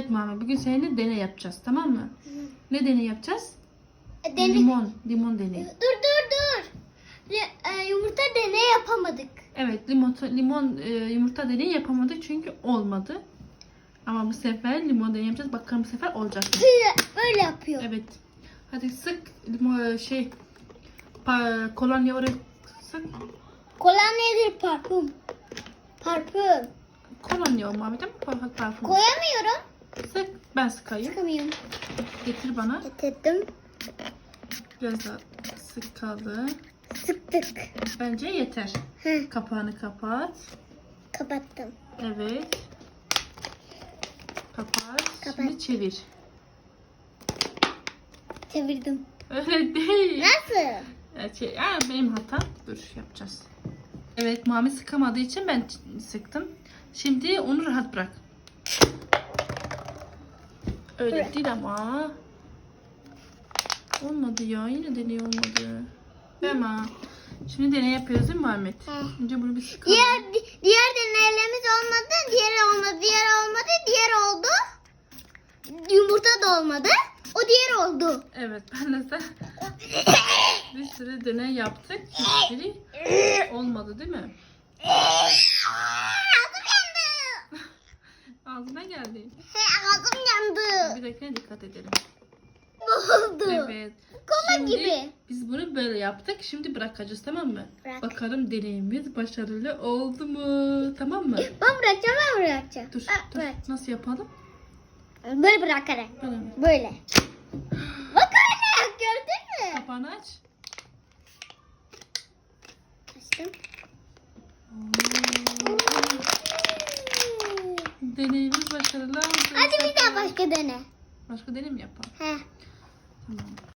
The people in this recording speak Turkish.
Evet Muhammed bugün seninle deney yapacağız tamam mı? Ne deney yapacağız? E, Dene- Limon. Limon deneyi. Dur dur dur. E, yumurta deney yapamadık. Evet limon, limon e, yumurta deneyi yapamadık çünkü olmadı. Ama bu sefer limon deneyi yapacağız. Bakalım bu sefer olacak mı? Böyle, yapıyor. Evet. Hadi sık limon şey kolonya oraya sık. Kolonya nedir parfüm? Parfüm. Kolonya o Muhammed ama parfüm. Koyamıyorum. Sık. Ben sıkayım. Sıkamıyorum. Getir bana. Getirdim. Biraz daha sık kaldı. Sıktık. Bence yeter. Heh, Kapağını kapat. kapattım. Evet. Kapat. Kapat. Şimdi çevir. Çevirdim. Öyle değil. Nasıl? Şey, ya benim hatam. Dur yapacağız. Evet Muhammed sıkamadığı için ben sıktım. Şimdi onu rahat bırak. Öyle Bırak. değil ama. Olmadı ya. Yine deney olmadı. Ama. Şimdi deney yapıyoruz değil mi? He. Önce bunu bir sıkalım. Diğer di- diğer deneylerimiz olmadı. Diğer olmadı. Diğer olmadı. Diğer oldu. Yumurta da olmadı. O diğer oldu. Evet ben de sen bir sürü deney yaptık. Hiçbiri olmadı değil mi? Ağzım yandı. Geldi. He, ağzım yandı. Bir dakika dikkat edelim. Ne oldu? Evet. Kola Şimdi gibi. Biz bunu böyle yaptık. Şimdi bırakacağız tamam mı? Bırak. Bakalım deneyimiz başarılı oldu mu? Tamam mı? Ben bırakacağım ben bırakacağım. Dur, Ha, dur. bırak. Nasıl yapalım? Böyle bırakarak. Böyle mi? Böyle. Gördün mü? Kapağını aç. Açtım. Deneyimiz başarılı oldu. Hadi bir daha başka dene. Başka deney mi yapalım? He. Tamam.